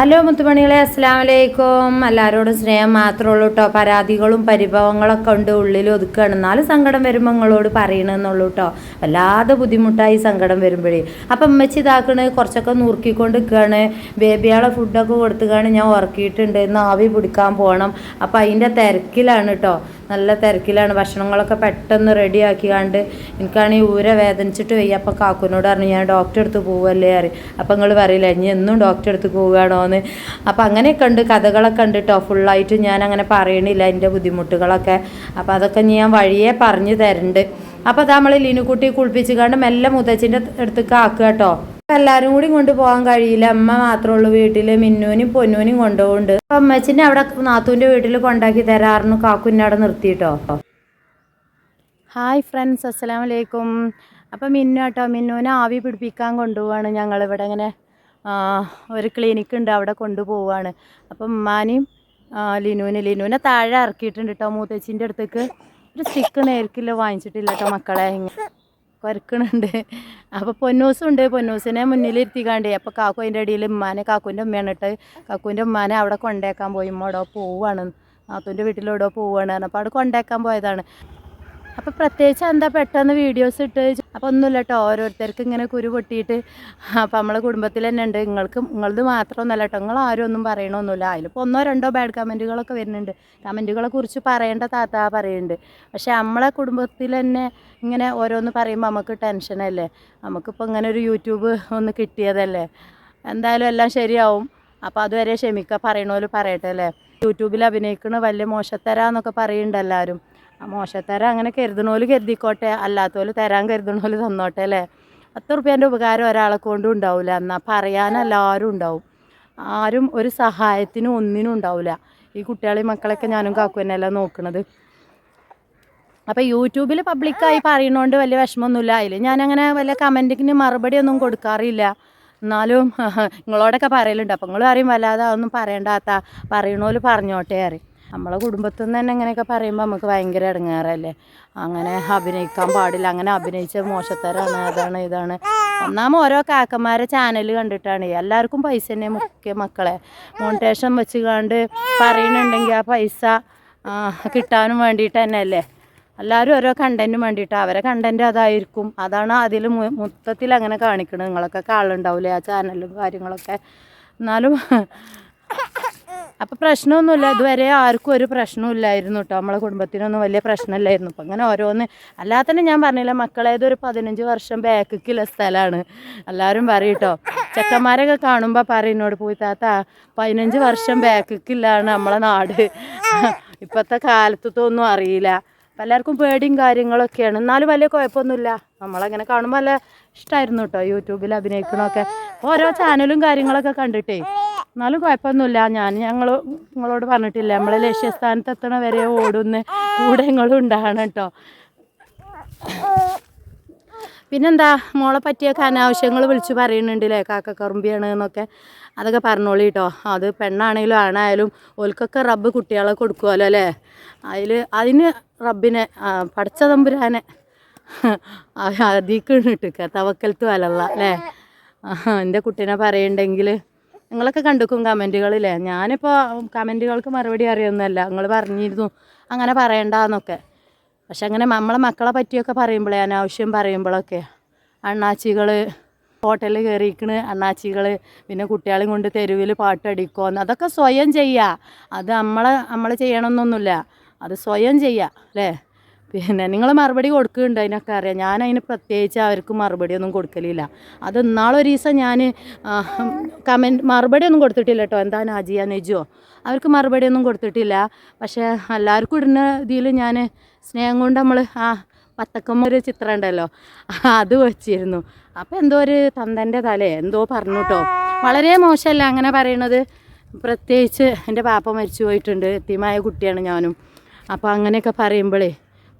Hello മുത്തുമണികളെ അസ്സാം വലൈക്കും എല്ലാവരോടും സ്നേഹം മാത്രമേ ഉള്ളൂ കേട്ടോ പരാതികളും പരിഭവങ്ങളൊക്കെ ഉണ്ട്. ഉള്ളിൽ ഒതുക്കുകയാണ് എന്നാലും സങ്കടം വരുമ്പോൾ നിങ്ങളോട് പറയണമെന്നുള്ളൂ കേട്ടോ വല്ലാതെ ബുദ്ധിമുട്ടായി സങ്കടം വരുമ്പോഴേ. അപ്പം അമ്മച്ചി ഇതാക്കണ്. കുറച്ചൊക്കെ നുറുക്കിക്കൊണ്ട് നിൽക്കുകയാണ് ബേബിയാളെ ഫുഡൊക്കെ കൊടുത്തുകയാണ് ഞാൻ ഉറക്കിയിട്ടുണ്ട്. ഇന്ന് ആവി പിടിക്കാൻ പോകണം അപ്പം അതിന്റെ തിരക്കിലാണ് കേട്ടോ നല്ല തിരക്കിലാണ്. ഭക്ഷണങ്ങളൊക്കെ പെട്ടെന്ന് റെഡി ആക്കിക്കാണ്ട് എനിക്കാണെങ്കിൽ ഊര വേദനിച്ചിട്ട് വയ്യ. അപ്പം കാക്കുനോട് പറഞ്ഞു ഞാൻ ഡോക്ടറെ അടുത്ത് പോവല്ലേ അറി അപ്പം നിങ്ങൾ പറയില്ല ഇനി എന്നും ഡോക്ടറെ അടുത്ത് പോവുകയാണോ എന്ന് അപ്പം അങ്ങനെയൊക്കെ ഉണ്ട്. കഥകളൊക്കെ ഉണ്ട് കേട്ടോ ഫുള്ളായിട്ട് ഞാൻ അങ്ങനെ പറയണില്ല എന്റെ ബുദ്ധിമുട്ടുകളൊക്കെ. അപ്പം അതൊക്കെ ഞാൻ വഴിയെ പറഞ്ഞു തരുന്നുണ്ട് അപ്പോൾ അത് നമ്മൾ ലിനുക്കുട്ടി കുളിപ്പിച്ച് കണ്ട് മെല്ലെ മുത്തച്ഛന്റെ അടുത്തേക്ക് ആക്കുക കേട്ടോ എല്ലാവരും കൂടി കൊണ്ടുപോകാൻ കഴിയില്ല. അമ്മ മാത്രമേ ഉള്ളൂ വീട്ടിൽ മിന്നൂനും പൊന്നൂനും കൊണ്ടുപോകുന്നുണ്ട് അപ്പം അമ്മച്ചിനെ അവിടെ നാത്തൂന്റെ വീട്ടിൽ കൊണ്ടാക്കി തരാറുന്നു കാക്കുന്നെ അവിടെ നിർത്തിയിട്ടോ? ഹായ് ഫ്രണ്ട്സ് അസ്സലാമു വലൈക്കും അപ്പം മിന്നു കേട്ടോ മിന്നുവിനെ ആവി പിടിപ്പിക്കാൻ കൊണ്ടുപോവാണ്. ഞങ്ങളിവിടെ ഇങ്ങനെ ഒരു ക്ലിനിക്ക് ഉണ്ട്. അവിടെ കൊണ്ടുപോവാണ്. അപ്പം ഉമ്മാനെയും ലിനുവിന് ലിനുവിനെ താഴെ ഇറക്കിയിട്ടുണ്ട് കേട്ടോ മൂത്തച്ഛന്റെ അടുത്തേക്ക്. ഒരു സ്റ്റിക്ക് നേരിക്കില്ല വാങ്ങിച്ചിട്ടില്ല കേട്ടോ മക്കളെ. കുരക്കണുണ്ട് അപ്പോൾ പൊന്നൂസും ഉണ്ട് പൊന്നൂസിനെ മുന്നിലിരുത്തിക്കാണ്ട് അപ്പോൾ കാക്കു അതിന്റെ ഇടയിൽ ഉമ്മാനെ കാക്കുവിന്റെ ഉമ്മയാണ് ഇട്ട് കാക്കുന്റെ ഉമ്മാനെ അവിടെ കൊണ്ടേക്കാൻ പോയി. അവിടെ പോവാണ്. നാത്തൂന്റെ വീട്ടിലോടോ പോവാണ്. അപ്പോൾ അവിടെ കൊണ്ടേക്കാൻ പോയതാണ്. അപ്പോൾ പ്രത്യേകിച്ച് എന്താ പെട്ടെന്ന് വീഡിയോസ് ഇട്ട് അപ്പോൾ ഒന്നുമില്ല കേട്ടോ ഓരോരുത്തർക്ക് ഇങ്ങനെ കുരു പൊട്ടിയിട്ട് അപ്പോൾ നമ്മളെ കുടുംബത്തിൽ തന്നെ ഉണ്ട്. നിങ്ങൾക്ക് നിങ്ങളത് മാത്രമൊന്നുമല്ല കേട്ടോ നിങ്ങൾ ആരും ഒന്നും പറയണമൊന്നുമില്ല അതിലിപ്പോൾ ഒന്നോ രണ്ടോ ബാഡ് കമന്റുകളൊക്കെ വരുന്നുണ്ട്. കമന്റുകളെ കുറിച്ച് പറയേണ്ട താത്ത പറയുന്നുണ്ട്. പക്ഷേ നമ്മളെ കുടുംബത്തിൽ തന്നെ ഇങ്ങനെ ഓരോന്ന് പറയുമ്പോൾ നമുക്ക് ടെൻഷനല്ലേ നമുക്കിപ്പോൾ ഇങ്ങനെ ഒരു യൂട്യൂബ് ഒന്ന് കിട്ടിയതല്ലേ? എന്തായാലും എല്ലാം ശരിയാവും. അപ്പോൾ അതുവരെ ക്ഷമിക്കുക പറയണ പറയട്ടെ അല്ലേ? യൂട്യൂബിൽ അഭിനയിക്കണ വലിയ മോശത്തരാന്നൊക്കെ പറയുന്നുണ്ട് എല്ലാവരും മോശത്തരം അങ്ങനെ കരുതണോൽ കരുതിക്കോട്ടെ അല്ലാത്തോൽ തരാൻ കരുതണോൽ തന്നോട്ടെ അല്ലേ? പത്ത് റുപ്യേന്റെ ഉപകാരം ഒരാളെ കൊണ്ടും ഉണ്ടാവില്ല എന്നാൽ പറയാൻ എല്ലാവരും ഉണ്ടാവും. ആരും ഒരു സഹായത്തിനും ഒന്നിനും ഉണ്ടാവില്ല ഈ കുട്ടികളെയും മക്കളൊക്കെ ഞാനും കാക്കു തന്നെയല്ല നോക്കണത്. അപ്പോൾ യൂട്യൂബിൽ പബ്ലിക്കായി പറയണോണ്ട് വലിയ വിഷമമൊന്നുമില്ല. അതിൽ ഞാനങ്ങനെ വലിയ കമന്റിന് മറുപടി ഒന്നും കൊടുക്കാറില്ല. എന്നാലും നിങ്ങളോടൊക്കെ പറയലുണ്ട്. അപ്പം നിങ്ങൾ പറയും വല്ലാതെ അതൊന്നും പറയണ്ടാത്ത. പറയണോൽ പറഞ്ഞോട്ടേ അറിയും നമ്മളെ കുടുംബത്തിൽ നിന്ന് തന്നെ ഇങ്ങനെയൊക്കെ പറയുമ്പോൾ നമുക്ക് ഭയങ്കര ഇടങ്ങേറല്ലേ അങ്ങനെ അഭിനയിക്കാൻ പാടില്ല. അങ്ങനെ അഭിനയിച്ച മോശത്തരാണ് അതാണ് ഇതാണ്. ഒന്നാമ ഓരോ കാക്കന്മാരെ ചാനൽ കണ്ടിട്ടാണ്. എല്ലാവർക്കും പൈസ തന്നെ മുഖ്യ മക്കളെ. മോണിറ്റേഷൻ വെച്ച് കണ്ട് പറയുന്നുണ്ടെങ്കിൽ ആ പൈസ കിട്ടാനും വേണ്ടിയിട്ട് തന്നെയല്ലേ. എല്ലാവരും ഓരോ കണ്ടന്റിന് വേണ്ടിയിട്ട്. അവരെ കണ്ടന്റ് അതായിരിക്കും. അതാണ് അതിൽ മൊത്തത്തിൽ അങ്ങനെ കാണിക്കുന്നത് നിങ്ങളൊക്കെ കാണുന്നുണ്ടാവില്ലേ ആ ചാനലും കാര്യങ്ങളൊക്കെ? എന്നാലും അപ്പം പ്രശ്നമൊന്നുമില്ല. ഇതുവരെ ആർക്കും ഒരു പ്രശ്നമില്ലായിരുന്നു കേട്ടോ നമ്മളെ കുടുംബത്തിനൊന്നും വലിയ പ്രശ്നമില്ലായിരുന്നു. അപ്പം അങ്ങനെ ഓരോന്ന് അല്ലാതെ തന്നെ ഞാൻ പറഞ്ഞില്ല മക്കളെ ഒരു പതിനഞ്ച് വർഷം ബാക്കിക്കുള്ള സ്ഥലമാണ് എല്ലാവരും പറയും ചെക്കന്മാരൊക്കെ കാണുമ്പോൾ പറയുന്നോട് പോയി താത്ത പതിനഞ്ച് വർഷം ബാക്കിക്കില്ലാണ് നമ്മളെ നാട്. ഇപ്പോഴത്തെ കാലത്തൊന്നും അറിയില്ല. അപ്പം എല്ലാവർക്കും പേടിയും കാര്യങ്ങളൊക്കെയാണ്. എന്നാലും വലിയ കുഴപ്പമൊന്നുമില്ല. നമ്മളങ്ങനെ കാണുമ്പോൾ നല്ല ഇഷ്ടമായിരുന്നു കേട്ടോ യൂട്യൂബിൽ അഭിനയിക്കണമൊക്കെ ഓരോ ചാനലും കാര്യങ്ങളൊക്കെ കണ്ടിട്ടേ. എന്നാലും കുഴപ്പമൊന്നുമില്ല. ഞാൻ ഞങ്ങൾ നിങ്ങളോട് പറഞ്ഞിട്ടില്ല. നമ്മളെ ലക്ഷ്യസ്ഥാനത്ത് എത്തണ വരെ ഓടുന്ന കൂടെ നിങ്ങളും ഉണ്ടാകണം കേട്ടോ പിന്നെന്താ? മോളെ പറ്റിയൊക്കെ അനാവശ്യങ്ങൾ വിളിച്ചു പറയുന്നുണ്ടല്ലേ? കാക്കക്കറുമ്പിയാണ് എന്നൊക്കെ. അതൊക്കെ പറഞ്ഞോളി കേട്ടോ അത് പെണ്ണാണെങ്കിലും ആണായാലും ഓൽക്കൊക്കെ റബ്ബ് കുട്ടികളെ കൊടുക്കുമല്ലോ അല്ലേ? അതിൽ അതിന് റബ്ബിനെ ആ, പടച്ച തമ്പുരാനെ. അതിക്ക് ഇട്ടുക തവക്കൽത്ത് വലല്ല അല്ലേ? എന്റെ കുട്ടീനെ പറയണ്ടെങ്കിൽ നിങ്ങളൊക്കെ കണ്ടുക്കും കമന്റുകളില്ലേ ഞാനിപ്പോൾ കമന്റുകൾക്ക് മറുപടി അറിയൊന്നുമല്ല. നിങ്ങൾ പറഞ്ഞിരുന്നു. അങ്ങനെ പറയണ്ടെന്നൊക്കെ. പക്ഷെ അങ്ങനെ നമ്മളെ മക്കളെ പറ്റിയൊക്കെ പറയുമ്പോഴേ അനാവശ്യം പറയുമ്പോഴൊക്കെ അണ്ണാച്ചികൾ ഹോട്ടലിൽ കയറിയിരിക്കണ് അണ്ണാച്ചികൾ പിന്നെ കുട്ടികളെയും കൊണ്ട് തെരുവിൽ പാട്ടടിക്കുമെന്ന് അതൊക്കെ സ്വയം ചെയ്യുക അത് നമ്മളെ നമ്മൾ ചെയ്യണമെന്നൊന്നുമില്ല അത് സ്വയം ചെയ്യുക അല്ലേ? പിന്നെ നിങ്ങൾ മറുപടി കൊടുക്കുന്നുണ്ട്? അതിനൊക്കെ അറിയാം. ഞാൻ അതിന് പ്രത്യേകിച്ച് അവർക്ക് മറുപടി ഒന്നും കൊടുക്കലില്ല. അത് ഇന്നാളൊരു ദിവസം ഞാൻ കമന്റ് മറുപടി ഒന്നും കൊടുത്തിട്ടില്ല കേട്ടോ. എന്താ നാജിയ നെജുവോ അവർക്ക് മറുപടി ഒന്നും കൊടുത്തിട്ടില്ല. പക്ഷേ എല്ലാവർക്കും ഇടുന്ന ഇതിൽ ഞാൻ സ്നേഹം കൊണ്ട് നമ്മൾ ആ പത്തക്കമ്മ ഒരു ചിത്രം ഉണ്ടല്ലോ അത് വെച്ചിരുന്നു. അപ്പോൾ എന്തോ ഒരു തന്തന്റെ തല എന്തോ പറഞ്ഞു കേട്ടോ. വളരെ മോശമല്ല അങ്ങനെ പറയണത്. പ്രത്യേകിച്ച് എന്റെ പാപ്പ മരിച്ചു പോയിട്ടുണ്ട് എത്തിയമായ കുട്ടിയാണ് ഞാനും. അപ്പോൾ അങ്ങനെയൊക്കെ പറയുമ്പോഴേ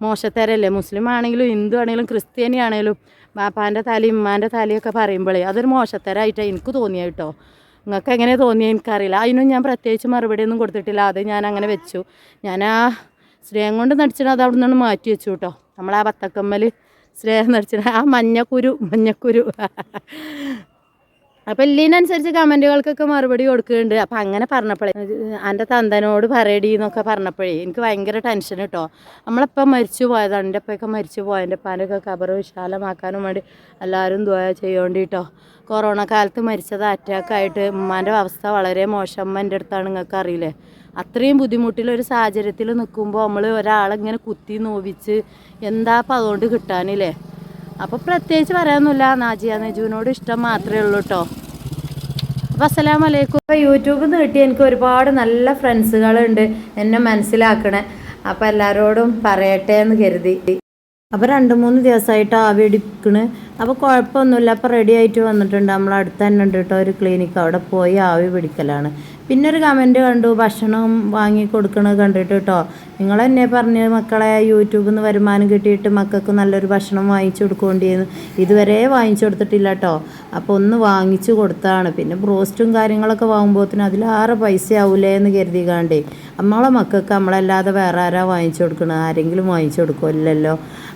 മോശത്തരല്ലേ മുസ്ലിം ആണെങ്കിലും ഹിന്ദു ആണെങ്കിലും ക്രിസ്ത്യാനി ആണെങ്കിലും ബാപ്പാന്റെ തലി ഉമ്മാന്റെ തലയൊക്കെ പറയുമ്പോഴേ അതൊരു മോശത്തരായിട്ടാണ് എനിക്ക് തോന്നിയത് കേട്ടോ. നിങ്ങൾക്ക് എങ്ങനെ തോന്നിയ എനിക്കറിയില്ല. അതിനും ഞാൻ പ്രത്യേകിച്ച് മറുപടി ഒന്നും കൊടുത്തിട്ടില്ല. അത് ഞാൻ അങ്ങനെ വെച്ചു. ഞാൻ ആ സ്നേഹം കൊണ്ട് നടിച്ചിട്ട് അത് അവിടെ നിന്ന് മാറ്റി വെച്ചു കേട്ടോ. നമ്മൾ ആ ബത്തക്കമ്മൽ സ്നേഹം നടിച്ചിട്ട് ആ മഞ്ഞക്കുരു മഞ്ഞക്കുരു. അപ്പം ഇല്ലീനനുസരിച്ച് കമന്റുകൾക്കൊക്കെ മറുപടി കൊടുക്കുന്നുണ്ട്. അപ്പം അങ്ങനെ പറഞ്ഞപ്പോഴേ എന്റെ തന്തനോട് പറയടി എന്നൊക്കെ പറഞ്ഞപ്പോഴേ എനിക്ക് ഭയങ്കര ടെൻഷൻ കേട്ടോ നമ്മളിപ്പം മരിച്ചു പോയതാണ് എന്റെ അപ്പൊക്കെ മരിച്ചു പോയ എന്റെ അപ്പാന്റെയൊക്കെ കബർ വിശാലമാക്കാനും വേണ്ടി എല്ലാവരും ദ്വയ ചെയ്യേണ്ടിട്ടോ. കൊറോണ കാലത്ത് മരിച്ചത് അറ്റാക്കായിട്ട് ഉമ്മാന്റെ അവസ്ഥ വളരെ മോശം അമ്മ എന്റെ അടുത്താണ് നിങ്ങൾക്ക് അറിയില്ലേ? അത്രയും ബുദ്ധിമുട്ടിലൊരു സാഹചര്യത്തിൽ നിൽക്കുമ്പോൾ നമ്മൾ ഒരാളിങ്ങനെ കുത്തി നോവിച്ച് എന്താ അപ്പം അതുകൊണ്ട് കിട്ടാനില്ലേ? അപ്പോൾ പ്രത്യേകിച്ച് പറയാനൊന്നുമില്ല. നാജിയ നജുവിനോട് ഇഷ്ടം മാത്രമേ ഉള്ളൂ കേട്ടോ അപ്പോൾ അസ്സലാം അപ്പോൾ യൂട്യൂബിൽ നിന്ന് കിട്ടിയ എനിക്ക് ഒരുപാട് നല്ല ഫ്രണ്ട്സുകളുണ്ട് എന്നെ മനസ്സിലാക്കണേ. അപ്പോൾ എല്ലാവരോടും പറയട്ടെ എന്ന് കരുതി. അപ്പോൾ രണ്ട് മൂന്ന് ദിവസമായിട്ട് ആവി അടിക്കണ്. അപ്പോൾ കുഴപ്പമൊന്നുമില്ല. അപ്പോൾ റെഡി ആയിട്ട് വന്നിട്ടുണ്ട്. നമ്മൾ അടുത്ത് തന്നെ ഉണ്ട് കേട്ടോ ഒരു ക്ലിനിക്ക് അവിടെ പോയി ആവി പിടിക്കലാണ്. പിന്നെ ഒരു കമന്റ് കണ്ടു. ഭക്ഷണം വാങ്ങി കൊടുക്കണത് കണ്ടിട്ട് കേട്ടോ നിങ്ങൾ എന്നെ പറഞ്ഞ് മക്കളെ യൂട്യൂബിൽ നിന്ന് വരുമാനം കിട്ടിയിട്ട് മക്കൾക്ക് നല്ലൊരു ഭക്ഷണം വാങ്ങിച്ചു കൊടുക്കേണ്ടിയെന്ന് ഇതുവരെ വാങ്ങിച്ചു കൊടുത്തിട്ടില്ല കേട്ടോ അപ്പോൾ ഒന്ന് വാങ്ങിച്ചു കൊടുത്താണ്. പിന്നെ ബ്രോസ്റ്റും കാര്യങ്ങളൊക്കെ വാങ്ങുമ്പോഴത്തേനും അതിലാറ് പൈസ ആവൂലേ എന്ന് കരുതി കാണ്ടേ നമ്മളെ മക്കൾക്ക് നമ്മളല്ലാതെ വേറെ ആരാ വാങ്ങിച്ചു കൊടുക്കണത്? ആരെങ്കിലും വാങ്ങിച്ചു കൊടുക്കുമല്ലോ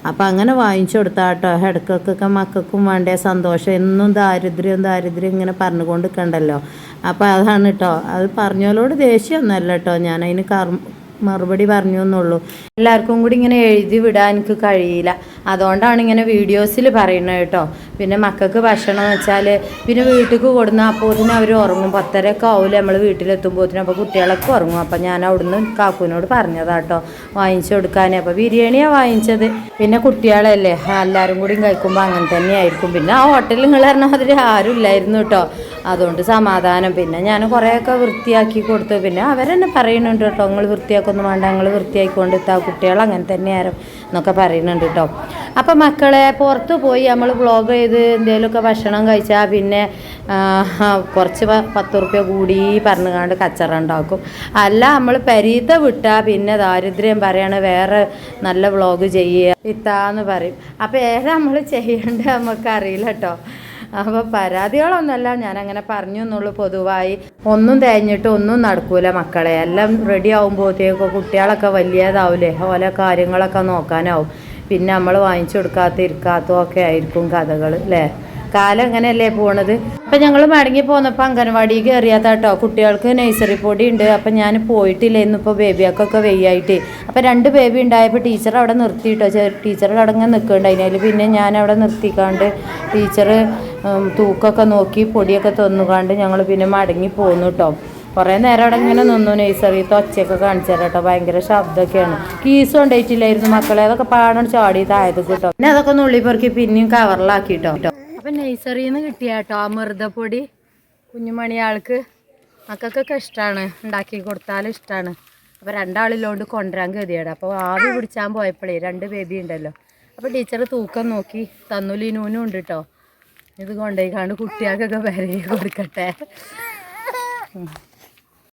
അപ്പോൾ അങ്ങനെ വാങ്ങിച്ചു കൊടുത്താട്ടോ ഇടയ്ക്കൊക്കെ മക്കൾക്കും വേണ്ടേ സന്തോഷം. എന്നും ദാരിദ്ര്യം ദാരിദ്ര്യം ഇങ്ങനെ പറഞ്ഞുകൊണ്ട് നിൽക്കണ്ടല്ലോ അപ്പോൾ അതാണ് കേട്ടോ അത് പറഞ്ഞോലോട് ദേഷ്യമൊന്നുമല്ല കേട്ടോ ഞാൻ അതിന് മറുപടി പറഞ്ഞു എന്നുള്ളൂ എല്ലാവർക്കും കൂടി ഇങ്ങനെ എഴുതി വിടാൻ എനിക്ക് കഴിയില്ല. അതുകൊണ്ടാണ് ഇങ്ങനെ വീഡിയോസിൽ പറയുന്നത് കേട്ടോ. പിന്നെ മക്കൾക്ക് ഭക്ഷണം വെച്ചാൽ പിന്നെ വീട്ടിലേക്ക് കൊടുന്ന അപ്പോത്തിന് അവർ ഉറങ്ങും. പത്തരയൊക്കെ ആവില്ല നമ്മൾ വീട്ടിലെത്തുമ്പോഴത്തേനും അപ്പോൾ കുട്ടികളൊക്കെ ഉറങ്ങും. അപ്പം ഞാൻ അവിടുന്ന് കാക്കുവിനോട് പറഞ്ഞതാട്ടോ വാങ്ങിച്ചു കൊടുക്കാൻ അപ്പോൾ ബിരിയാണിയാണ് വാങ്ങിച്ചത്. പിന്നെ കുട്ടികളല്ലേ എല്ലാവരും കൂടി കഴിക്കുമ്പോൾ അങ്ങനെ തന്നെയായിരിക്കും. പിന്നെ ആ ഹോട്ടലിൽ നിങ്ങൾ പറഞ്ഞ മാതിരി ആരും ഇല്ലായിരുന്നു കേട്ടോ. അതുകൊണ്ട് സമാധാനം. പിന്നെ ഞാൻ കുറേയൊക്കെ വൃത്തിയാക്കി കൊടുത്തു. പിന്നെ അവരെന്നെ പറയുന്നുണ്ട് കേട്ടോ നിങ്ങൾ വൃത്തിയാക്കൊന്നും വേണ്ട. നിങ്ങൾ വൃത്തിയാക്കിക്കൊണ്ട് എത്താ കുട്ടികൾ അങ്ങനെ തന്നെയാരും എന്നൊക്കെ പറയുന്നുണ്ട് കേട്ടോ. അപ്പം മക്കളെ പുറത്ത് പോയി നമ്മൾ വ്ളോഗ് ചെയ്ത് എന്തെങ്കിലുമൊക്കെ ഭക്ഷണം കഴിച്ചാൽ പിന്നെ കുറച്ച് പത്ത് റുപ്യ കൂടി പറഞ്ഞുകൊണ്ട് കച്ചറ ഉണ്ടാക്കും. അല്ല നമ്മൾ പരീത്ത വിട്ടാൽ പിന്നെ ദാരിദ്ര്യം പറയാണ് വേറെ നല്ല വ്ളോഗ് ചെയ്യുക ഇത്താന്ന് പറയും. അപ്പോൾ ഏതാ നമ്മൾ ചെയ്യേണ്ടത് നമുക്ക് അറിയില്ല കേട്ടോ അപ്പോൾ പരാതികളൊന്നുമല്ല ഞാൻ അങ്ങനെ പറഞ്ഞു എന്നുള്ളൂ പൊതുവായി. ഒന്നും തേഞ്ഞിട്ട് ഒന്നും നടക്കൂല മക്കളെ. എല്ലാം റെഡി ആകുമ്പോഴത്തേക്കും കുട്ടികളൊക്കെ വലിയതാവൂലേ? ഓരോ കാര്യങ്ങളൊക്കെ നോക്കാനാവും. പിന്നെ നമ്മൾ വാങ്ങിച്ചു കൊടുക്കാത്ത ഇരിക്കാത്തതും ഒക്കെ ആയിരിക്കും കഥകൾ അല്ലേ കാലം അങ്ങനെയല്ലേ പോണത്? അപ്പം ഞങ്ങൾ മടങ്ങി പോന്നപ്പോൾ അംഗൻവാടി കയറിയാത്ത കേട്ടോ കുട്ടികൾക്ക് നഴ്സറി പൊടി ഉണ്ട്. അപ്പം ഞാൻ പോയിട്ടില്ല. ഇന്നിപ്പോൾ ബേബിയൊക്കെ വെയ്യായിട്ട്. അപ്പം രണ്ട് ബേബി ഉണ്ടായപ്പോൾ ടീച്ചർ അവിടെ നിർത്തി നിർത്തിയിട്ടോ ടീച്ചർ അവിടെ ഇങ്ങനെ നിൽക്കുന്നുണ്ട് അതിൽ പിന്നെ ഞാൻ അവിടെ നിർത്തിക്കാണ്ട് ടീച്ചർ തൂക്കൊക്കെ നോക്കി പൊടിയൊക്കെ തന്നുകാണ്ട് ഞങ്ങൾ പിന്നെ മടങ്ങി പോന്നു കേട്ടോ കുറേ നേരം അവിടെ ഇങ്ങനെ നിന്നു നഴ്സറിത്തെ ഒച്ചയൊക്കെ കാണിച്ചു തരാം കേട്ടോ. ഭയങ്കര ശബ്ദമൊക്കെയാണ്. കീസ് കൊണ്ടുപോയിട്ടില്ലായിരുന്നു മക്കളെ. അതൊക്കെ പാടാൻ ചാടി തായത് കിട്ടും. പിന്നെ അതൊക്കെ നുള്ളി പെറുക്കി പിന്നെയും കവറിലാക്കി അപ്പൊ നഴ്സറിയിൽ നിന്ന് കിട്ടിയ കേട്ടോ അമൃതപ്പൊടി കുഞ്ഞുമണിയാൾക്ക്. മക്കൾക്കൊക്കെ ഇഷ്ടമാണ് ഉണ്ടാക്കി കൊടുത്താലും ഇഷ്ടമാണ് അപ്പോൾ രണ്ടാളിലോണ്ട് കൊണ്ടുവരാൻ ഗതിയാണ് അപ്പോൾ ആവി പിടിച്ചാൻ പോയപ്പോഴേ രണ്ട് ബേബി ഉണ്ടല്ലോ. അപ്പോൾ ടീച്ചർ തൂക്കം നോക്കി. തന്നു നൂനും ഉണ്ട് കേട്ടോ ഇത് കൊണ്ടുപോയി കണ്ട് കുട്ടികൾക്കൊക്കെ വരെ കൊടുക്കട്ടെ.